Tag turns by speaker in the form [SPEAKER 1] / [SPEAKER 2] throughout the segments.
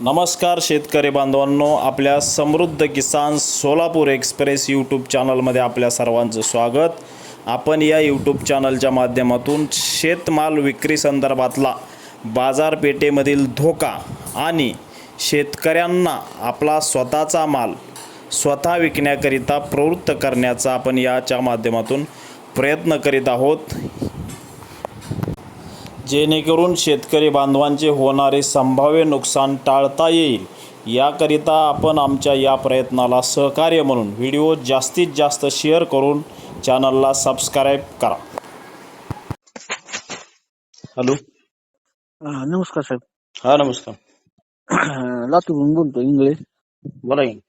[SPEAKER 1] नमस्कार शेतकरी बांधवांनो आपल्या समृद्ध किसान सोलापूर एक्सप्रेस यूट्यूब चॅनलमध्ये आपल्या सर्वांचं स्वागत. आपण या यूट्यूब चॅनलच्या माध्यमातून शेतमाल विक्री संदर्भातला बाजारपेठेमधील धोका आणि शेतकऱ्यांना आपला स्वतःचा माल स्वतः विकण्याकरिता प्रवृत्त करण्याचा आपण याच्या माध्यमातून प्रयत्न करीत आहोत. जेणेकरून शेतकरी बांधवांचे होणारे संभाव्य नुकसान टाळता येईल. याकरिता आपण आमच्या या प्रयत्नाला सहकार्य म्हणून व्हिडिओ जास्तीत जास्त शेअर करून चॅनलला सबस्क्राईब करा. हॅलो.
[SPEAKER 2] हा, नमस्कार साहेब.
[SPEAKER 1] हा नमस्कार.
[SPEAKER 2] लातूरून बोलतो इंगळे.
[SPEAKER 1] बोला की.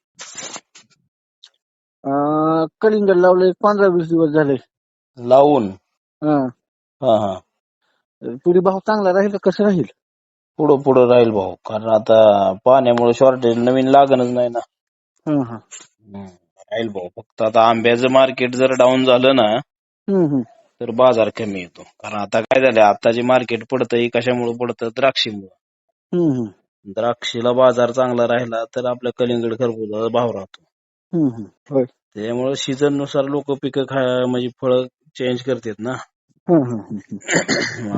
[SPEAKER 2] अं, कलिंगड लावले पंधरा वीस दिवस झाले.
[SPEAKER 1] लावून?
[SPEAKER 2] हा.
[SPEAKER 1] हा हा.
[SPEAKER 2] पुढे भाव चांगला राहील का कसं राहील
[SPEAKER 1] पुढं पुढं राहील भाऊ कारण आता पाण्यामुळे शॉर्टेज नवीन लागणच नाही ना
[SPEAKER 2] हा, हा.
[SPEAKER 1] राहील भाऊ फक्त आता आंब्याचं मार्केट जर डाऊन झालं ना. तर बाजार कमी येतो कारण आता काय झालं आता जे मार्केट पडतंय कशामुळे पडतं द्राक्षीमुळे. द्राक्षीला बाजार चांगला राहिला तर आपल्या कलिंगड खरबुजाचा भाव राहतो.
[SPEAKER 2] होय
[SPEAKER 1] त्यामुळे सीझननुसार लोक पिकं खा म्हणजे फळं चेंज करतात ना.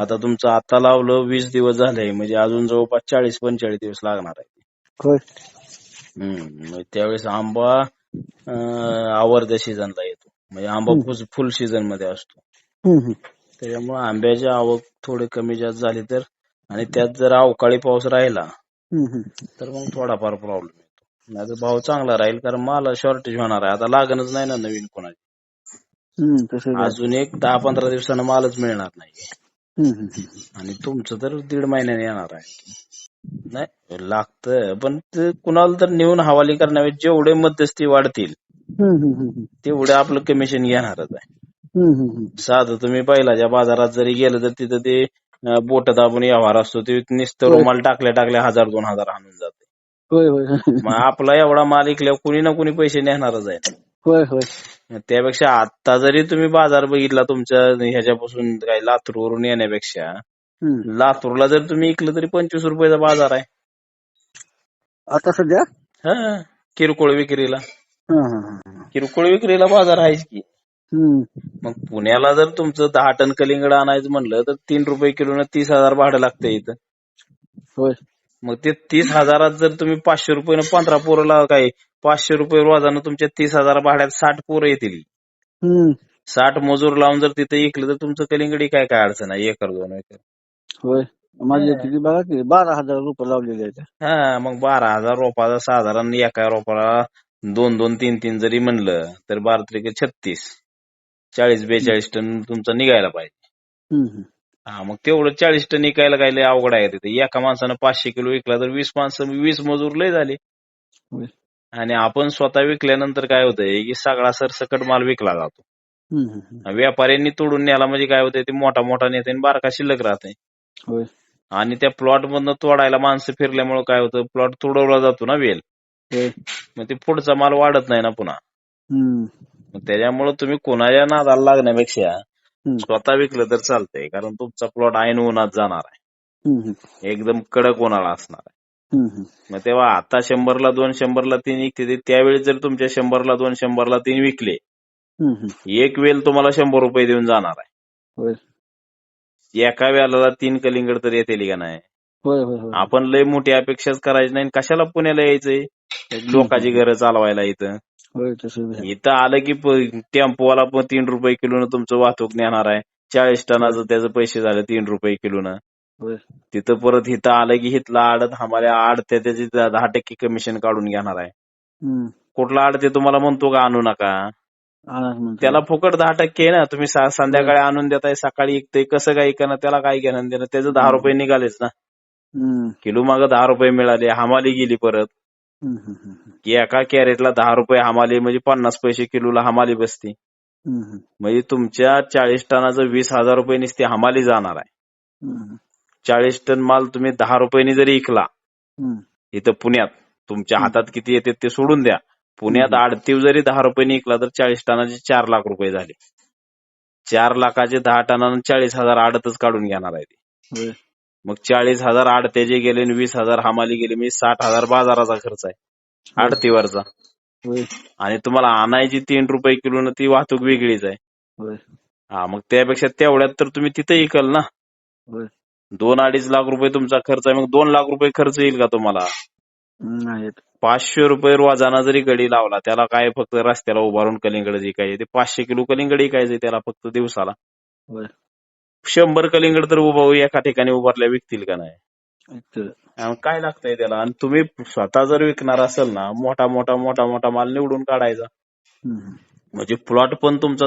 [SPEAKER 1] आता तुमचं आता लावलं वीस दिवस झाले म्हणजे अजून जवळपास चाळीस पंचेचाळीस दिवस लागणार आहे. त्यावेळेस आंबा अं, आवरत्या सीझनला येतो. म्हणजे आंबा फुल सीझनमध्ये असतो. त्याच्यामुळे आंब्याची आवक थोडी कमी जास्त झाली तर आणि त्यात जर अवकाळी पाऊस राहिला. तर मग थोडाफार प्रॉब्लेम येतो. नाही तर भाव चांगला राहील कारण माल शॉर्टेज होणार आहे. आता लागणच नाही ना नवीन कोणाची. अजून एक दहा पंधरा दिवसानं मालच मिळणार नाही. आणि तुमचं तर दीड महिन्याने येणार आहे नाही लागतं पण कुणाला तर नेऊन हवाली करण्याऐवजी जेवढे मध्यस्थी वाढतील. तेवढे आपलं कमिशन घेणारच आहे
[SPEAKER 2] हम्म, हम्म, हम्म.
[SPEAKER 1] साधं तुम्ही पहिल्याच्या बाजारात जरी गेलं तर तिथं ते बोट दाबून व्यवहार असतो ते नुसतं. रुमाल टाकल्या टाकल्या हजार दोन हजार आणून जाते
[SPEAKER 2] होय होय
[SPEAKER 1] मग आपला एवढा माल इकल्यावर कुणी ना कुणी पैसे नेणारच आहे
[SPEAKER 2] होय होय.
[SPEAKER 1] त्यापेक्षा आता जरी तुम्ही बाजार बघितला तुमच्या ह्याच्यापासून काय लातूरवरून येण्यापेक्षा. लातूरला जर तुम्ही इकलं तरी पंचवीस रुपयाचा बाजार आहे.
[SPEAKER 2] आता सध्या?
[SPEAKER 1] हा किरकोळ विक्रीला. किरकोळ विक्रीला बाजार आहेच की. मग पुण्याला जर तुमचं दहा टन कलिंगड आणायचं म्हणलं तर तीन रुपये किलोनं तीस हजार भाडं लागतं इथं.
[SPEAKER 2] होय.
[SPEAKER 1] मग ते तीस हजारात जर तुम्ही पाचशे रुपयानं पंधरा पोरं काय पाचशे रुपये रोजानं तुमच्या तीस हजार भाड्यात साठ पोरं येतील.
[SPEAKER 2] हम्म.
[SPEAKER 1] साठ मजूर लावून जर तिथे इकलं तर तुमचं कलिंगडी काय काय अडचण आहे? एकर दोन एकर.
[SPEAKER 2] होय. माझी किती बघा की बारा हजार रुपये लावलेले आहेत.
[SPEAKER 1] हा मग बारा हजार रोपाचा साधारण एका रोपाला दोन दोन तीन तीन जरी म्हणलं तर बारा त्रिके छत्तीस. चाळीस बेचाळीस टन तुमचं निघायला पाहिजे.
[SPEAKER 2] हम्म, हम्म.
[SPEAKER 1] हा मग तेवढं चाळीस टन निघायला काय लय अवघड आहे तिथे. एका माणसानं पाचशे किलो विकला तर वीस माणसं वीस मजूर लय झाले.
[SPEAKER 2] होय.
[SPEAKER 1] आणि आपण स्वतः विकल्यानंतर काय होतंय की सगळा सरसकट माल विकला जातो. व्यापाऱ्यांनी तोडून न्याला म्हणजे काय होतंय ते मोठा मोठा नेते आणि बारका शिल्लक राहते
[SPEAKER 2] होय
[SPEAKER 1] आणि त्या प्लॉट मधनं तोडायला माणसं फिरल्यामुळे काय होतं प्लॉट तोडवला जातो ना वेल
[SPEAKER 2] होय
[SPEAKER 1] मग ते पुढचा माल वाढत नाही ना पुन्हा
[SPEAKER 2] हम्म.
[SPEAKER 1] मग त्याच्यामुळे तुम्ही कोणाच्या नादाला लागण्यापेक्षा
[SPEAKER 2] हम्म.
[SPEAKER 1] स्वतः विकलं तर चालतंय कारण तुमचा प्लॉट ऐन उन्हात जाणार आहे
[SPEAKER 2] हम्म.
[SPEAKER 1] एकदम कडक उन्हाळा असणार आहे. मग तेव्हा आता शंभरला दोन शंभरला तीन विकते त्यावेळी जर तुमच्या शंभरला दोन शंभरला तीन विकले. एक वेल तुम्हाला शंभर रुपये देऊन जाणार आहे. एका वेळाला तीन कलिंगड तर येतील का नाही? आपण लय मोठी अपेक्षाच करायची नाही कशाला पुण्याला यायचंय? लोकांची घरं चालवायला इथं. इथं आलं की टेम्पोवाला पण तीन रुपये किलोनं तुमचं वाहतूक नेणार आहे. चाळीस टनाचं त्याचं पैसे झाले तीन रुपये किलोनं.
[SPEAKER 2] होय
[SPEAKER 1] तिथं परत इथं आलं की इथला आडत आम्हाला आड त्या त्याची दहा टक्के कमिशन काढून घेणार आहे. कुठला आड ते तुम्हाला म्हणतो का आणू नका. त्याला फुकट दहा टक्के ना तुम्ही संध्याकाळी आणून देताय सकाळी इकते कसं काय ना त्याला काय घेणं देणं त्याचं दहा रुपये निघालेच ना. किलो मागं दहा रुपये मिळाले हमाली गेली परत. की एका कॅरेटला दहा रुपये हमाली म्हणजे पन्नास पैसे किलोला हमाली बसती. म्हणजे तुमच्या चाळीस टनाचं वीस हजार रुपये नुसती हमाली जाणार आहे. चाळीस टन माल तुम्ही दहा रुपयांनी जरी इकला
[SPEAKER 2] हम्म.
[SPEAKER 1] इथं पुण्यात तुमच्या हातात किती येते ते सोडून द्या. पुण्यात. आडतीव जरी दहा रुपयांनी इकला तर चाळीस टनाचे चार लाख रुपये झाले. चार लाखाचे दहा टनानं चाळीस हजार आडतच काढून घेणार आहे मग चाळीस हजार आडत्याचे गेले आणि वीस हजार हमाली गेले मी साठ हजार बाजाराचा खर्च आहे. आडतीवरचा. आणि तुम्हाला आणायची तीन रुपये किलो ती वाहतूक वेगळीच आहे. हा मग त्यापेक्षा तेवढ्यात तर तुम्ही तिथे इकल ना. दोन अडीच लाख रुपये तुमचा खर्च आहे मग दोन लाख रुपये खर्च येईल का तुम्हाला?
[SPEAKER 2] नाही
[SPEAKER 1] पाचशे रुपये रोजाना जरी गडी लावला त्याला काय फक्त रस्त्याला उभारून कलिंगड विकायचे ते पाचशे किलो कलिंगड विकायचे त्याला फक्त दिवसाला. शंभर कलिंगड तर उभा एका ठिकाणी उभारल्या विकतील का नाही? काय लागतंय त्याला? आणि तुम्ही स्वतः जर विकणार असेल ना मोठा मोठा मोठा मोठा माल निवडून काढायचा. म्हणजे प्लॉट पण तुमचा